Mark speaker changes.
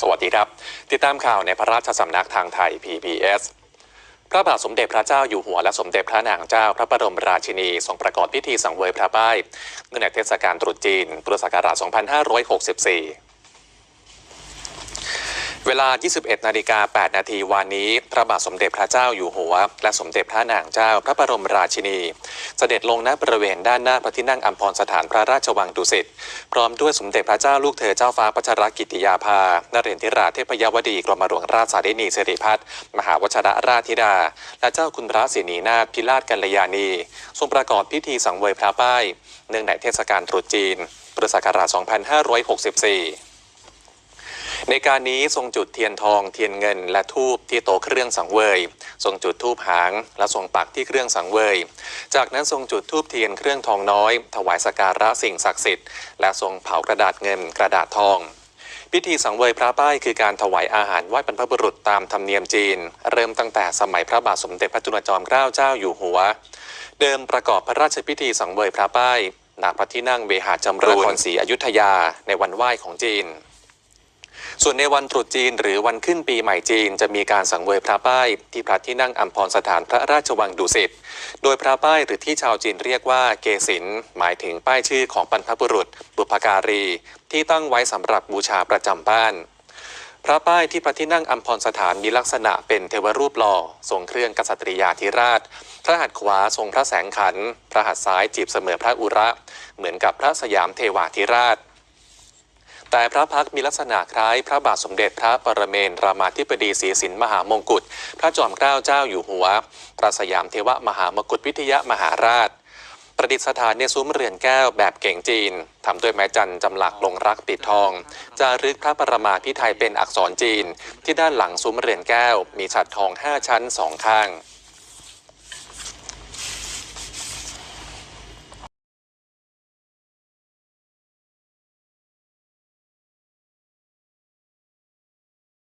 Speaker 1: สวัสดีครับ ติดตามข่าวในพระราชสำนักทางไทย PBS พระบาทสมเด็จพระเจ้าอยู่หัวและสมเด็จพระนางเจ้าพระบรมราชินีทรงประกอบพิธีสังเวยพระบ้ายเนื่องในเทศกาลตรุษจีน พุทธศักราช 2564 เวลา 21 นาฬิกา 8 นาทีวันนี้ พระบาทสมเด็จพระเจ้าอยู่หัว และสมเด็จพระนางเจ้าพระบรมราชินี เสด็จลงณบริเวณด้านหน้าพระที่นั่งอัมพรสถานพระราชวังดุสิต พร้อมด้วยสมเด็จพระเจ้าลูกเธอเจ้าฟ้าพัชรกิติยาภา นเรนทิราเทพยวดีกรมหลวงราชสารินีสิริพัฒน์มหาวชรราชธิดา และเจ้าคุณพระศรีนีนาถพิราชกัลยาณี ทรงประกอบพิธีสังเวยพระป้าย เนื่องในเทศกาลตรุษจีน พุทธศักราช 2564 ในการนี้ทรงจุดเทียนทองเทียนเงิน และทูบที่โต๊ะเครื่องสังเวย ทรงจุดทูบหาง และทรงปักที่เครื่องสังเวย จากนั้นทรงจุดทูบเทียนเครื่องทองน้อย ถวายสการะสิ่งศักดิ์สิทธิ์และทรงเผากระดาษเงินกระดาษทองพิธีสังเวยพระป้ายคือการถวายอาหารไหว้บรรพบุรุษตามธรรมเนียมจีน เริ่มตั้งแต่สมัยพระบาทสมเด็จพระจุลจอมเกล้าเจ้าอยู่หัว เดิมประกอบพระราชพิธีสังเวยพระป้ายณพระที่นั่งเวหาจำรูนนครศรีอยุธยาในวันไหว้ของจีน ส่วนในวันตรุษจีนหรือวันขึ้นปีใหม่จีน จะมีการสังเวยพระป้าย ที่พระที่นั่งอัมพรสถานพระราชวังดุสิต โดยพระป้ายหรือที่ชาวจีนเรียกว่าเกศินหมายถึงป้ายชื่อของบรรพบุรุษ บุพการี ที่ตั้งไว้สำหรับบูชาประจำบ้านพระป้ายที่พระที่นั่งอัมพรสถานมีลักษณะเป็นเทวรูปหล่อทรงเครื่องกษัตริยาธิราช พระหัตถ์ขวาทรงพระแสงขัน พระหัตถ์ซ้ายจีบเสมอพระอุระ เหมือนกับพระสยามเทวาธิราช แต่พระพักมีลักษณะคล้ายพระบาทสมเด็จพระปรเมนรามาธิบดีศรีสินมหามงกุฎพระจอมเกล้าเจ้าอยู่หัว พระสยามเทวมหามกุฎวิทยามหาราช ประดิษฐานในซุ้มเรือนแก้วแบบเก่งจีนทำด้วยไม้จันจำหลักลงรักปิดทอง จารึกพระประมาพิไทยเป็นอักษรจีน ที่ด้านหลังซุ้มเรือนแก้ว มีฉัดทองห้าชั้นสองข้าง